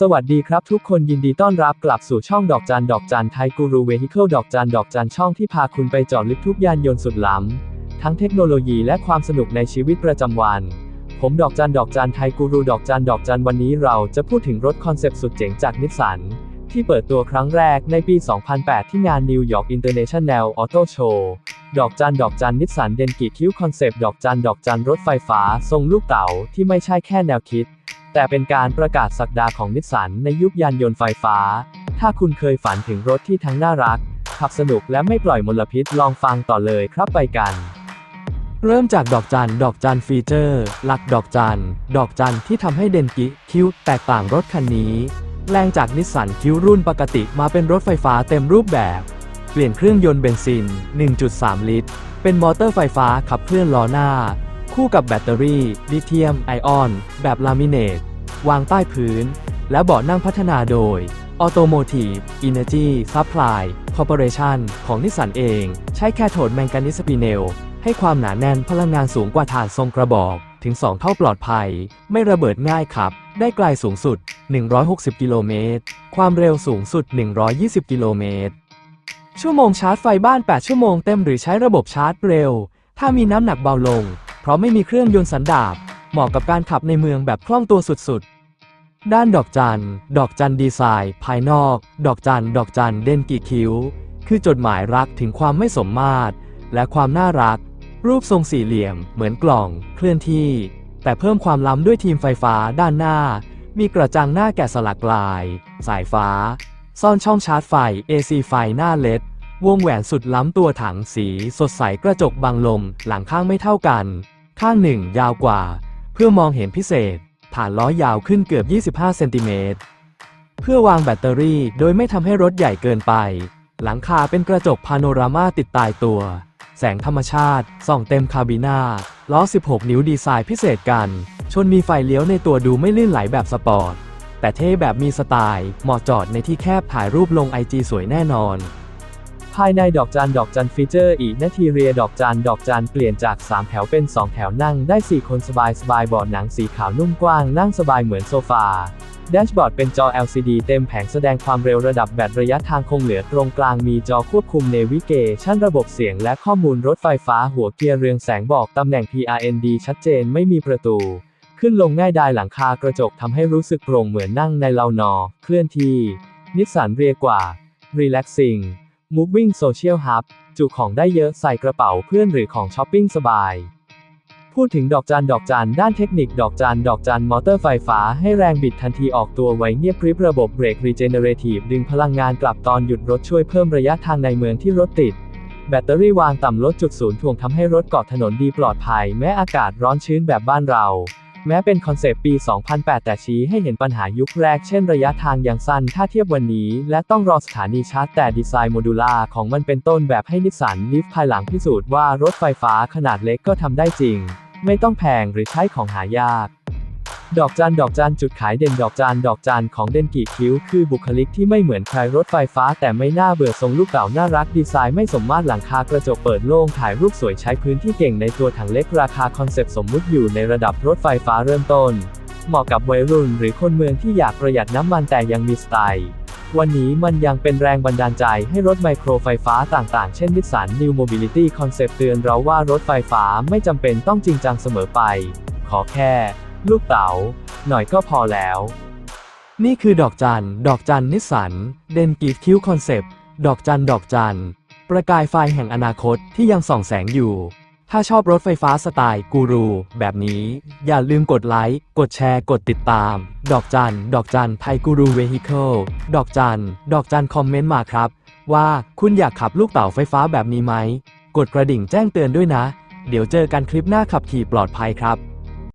สวัสดีครับทุกคนยินดีต้อนรับกลับสู่ช่องดอกจันดอกจันไทยกูรูเวฮิเคิลดอกจันดอกจันช่องที่พาคุณไปเจอดลึกทุกยานยนต์สุดล้ำ ทั้งเทคโนโลยีและความสนุกในชีวิตประจำวัน ผมดอกจันดอกจันไทยกูรูดอกจันดอกจันวันนี้เราจะพูดถึงรถคอนเซปต์สุดเจ๋งจากนิสสันที่เปิดตัวครั้งแรกในปี 2008 ที่งาน New York International Auto Show ดอกจันดอกจันนิสสันเดนกิคิวคอนเซปต์ดอกจันดอกจันรถไฟฟ้า ทรงลูกเต๋าที่ไม่ใช่แค่แนวคิด แต่เป็นการประกาศสักดาของนิสสันในยุคยานยนต์ไฟฟ้า ถ้าคุณเคยฝันถึงรถที่ทั้งน่ารัก ขับสนุกและไม่ปล่อยมลพิษลองฟังต่อเลยครับไปกัน เริ่มจากดอกจัน ดอกจันฟีเจอร์ หลักดอกจัน ดอกจันที่ทำให้เดนกิคิวแตกต่างรถคันนี้แรงจากนิสสันคิวรุ่นปกติมาเป็นรถไฟฟ้าเต็มรูปแบบ เปลี่ยนเครื่องยนต์เบนซิน 1.3 ลิตร เป็นมอเตอร์ไฟฟ้าขับเคลื่อนล้อหน้า คู่กับแบตเตอรี่ ลิเธียมไอออน แบบลามิเนต วางใต้พื้น และเบาะนั่งพัฒนาโดย Automotive Energy Supply Corporation ของนิสสันเอง ใช้แคโทดแมงกานิสปีเนล ให้ความหนาแน่นพลังงานสูงกว่าถ่านทรงกระบอก ถึง 2 เท่าปลอดภัย ไม่ระเบิดง่ายครับ ได้ไกลสูงสุด 160 กิโลเมตร ความเร็วสูงสุด 120 กิโลเมตร ชั่วโมงชาร์จไฟบ้าน 8 ชั่วโมงเต็มหรือใช้ระบบชาร์จเร็ว ถ้ามีน้ำหนักเบาลง เพราะไม่มีเครื่องยนต์สันดาปเหมาะกับการขับในเมืองแบบคล่องตัวสุดๆ ด้านดอกจัน ดอกจันดีไซน์ ภายนอก ดอกจัน ดอกจันเด่นกี่คิ้ว คือจดหมายรักถึงความไม่สมมาตร และความน่ารัก รูปทรงสี่เหลี่ยม เหมือนกล่อง เคลื่อนที่ แต่เพิ่มความล้ำด้วยทีมไฟฟ้าด้านหน้า มีกระจังหน้าแกะสลักลาย สายฟ้า ซ่อนช่องชาร์จไฟ AC ไฟหน้าเลดวงแหวนสุดล้ำตัวถังสี สดใสกระจกบังลม หลังข้างไม่เท่ากัน ข้างหนึ่งยาวกว่า เพื่อมองเห็นพิเศษ ฐานล้อยาวขึ้นเกือบ 25 เซนติเมตร เพื่อวางแบตเตอรี่โดยไม่ทำให้รถใหญ่เกินไป หลังคาเป็นกระจกพาโนรามาติดตายตัว แสงธรรมชาติส่องเต็มคาบิน่าล้อ 16 นิ้วดีไซน์พิเศษกัน ชนมีไฟเลี้ยวในตัวดูไม่ลื่นไหลแบบสปอร์ต แต่เท่แบบมีสไตล์ เหมาะจอดในที่แคบถ่ายรูปลงไอจีสวยแน่นอน ภายในดอกจานดอกจันฟีเจอร์อีกนาทีเรียดอกจานดอกจานเปลี่ยนจาก 3 แถวเป็น 2 แถวนั่งได้ 4 คนสบายสบายเบาะหนังสีขาวนุ่มกว้างนั่งสบายเหมือนโซฟาแดชบอร์ดเป็นจอ LCD เต็มแผงแสดงความเร็วระดับแบตระยะทางคงเหลือตรงกลางมีจอควบคุมเนวิเกชันระบบเสียงและข้อมูลรถไฟฟ้าหัวเกียร์เรืองแสงบอกตำแหน่ง PRND ชัดเจนไม่มีประตู ขึ้นลงง่ายดายหลังคากระจกทำให้รู้สึกโปร่งเหมือนนั่งในเลานอ เคลื่อนที่ นิสสันเรียกว่า Relaxing Moving Social Hub จุของได้เยอะใส่กระเป๋าเพื่อนหรือของช้อปปิ้งสบาย พูดถึงดอกจันดอกจันด้านเทคนิคดอกจันดอกจันมอเตอร์ไฟฟ้าให้แรงบิดทันทีออกตัวไว้เงียบกริบระบบเบรก Regenerative ดึงพลังงานกลับตอนหยุดรถช่วยเพิ่มระยะทางในเมืองที่รถติด แบตเตอรี่วางต่ำลดจุดศูนย์ถ่วงทำให้รถเกาะถนนดีปลอดภัย แม้อากาศร้อนชื้นแบบบ้านเรา แม้เป็นคอนเซปต์ปี 2008 แต่ชี้ให้เห็นปัญหายุคแรก เช่นระยะทางยังสั้นถ้าเทียบวันนี้ และต้องรอสถานีชาร์จแต่ดีไซน์โมดูล่าของมันเป็นต้นแบบให้นิสสันลิฟภายหลังพิสูจน์ว่ารถไฟฟ้าขนาดเล็กก็ทำได้จริง ไม่ต้องแพงหรือใช้ของหายาก ดอกจันดอกจันจุดขายเด่นดอกจันดอกจันของเดนกิคิ้ว คือบุคลิกที่ไม่เหมือนใครรถไฟฟ้า แต่ไม่น่าเบื่อทรงลูกเก่าน่ารักดีไซน์ไม่สมมาตรหลังคากระจกเปิดโล่งถ่ายรูปสวยใช้พื้นที่เก่งในตัวถังเล็กราคาคอนเซปต์สมมุติอยู่ในระดับรถไฟฟ้าเริ่มต้น เหมาะกับวัยรุ่นหรือคนเมืองที่อยากประหยัดน้ำมันแต่ยังมีสไตล์วันนี้มันยังเป็นแรงบันดาลใจให้รถไมโครไฟฟ้าต่างๆ เช่นนิสสัน New Mobility Concept เตือนเราว่ารถไฟฟ้าไม่จำเป็นต้องจริงจังเสมอไป ขอแค่ ลูกเต๋า หน่อยก็พอแล้ว นี่คือดอกจัน ดอกจันนิสสัน เดนกีฟคิวคอนเซปต์ ดอกจัน ดอกจัน ประกายไฟแห่งอนาคตที่ยังส่องแสงอยู่ ถ้าชอบรถไฟฟ้าสไตล์กูรู แบบนี้ อย่าลืมกดไลค์ กดแชร์ กดติดตาม ดอกจัน ดอกจันไทยกูรูเวฮิเคิล ดอกจัน ดอกจันคอมเมนต์มาครับ ว่าคุณอยากขับลูกเต่าไฟฟ้าแบบนี้ไหม กดกระดิ่งแจ้งเตือนด้วยนะ เดี๋ยวเจอกันคลิปหน้าขับขี่ปลอดภัยครับ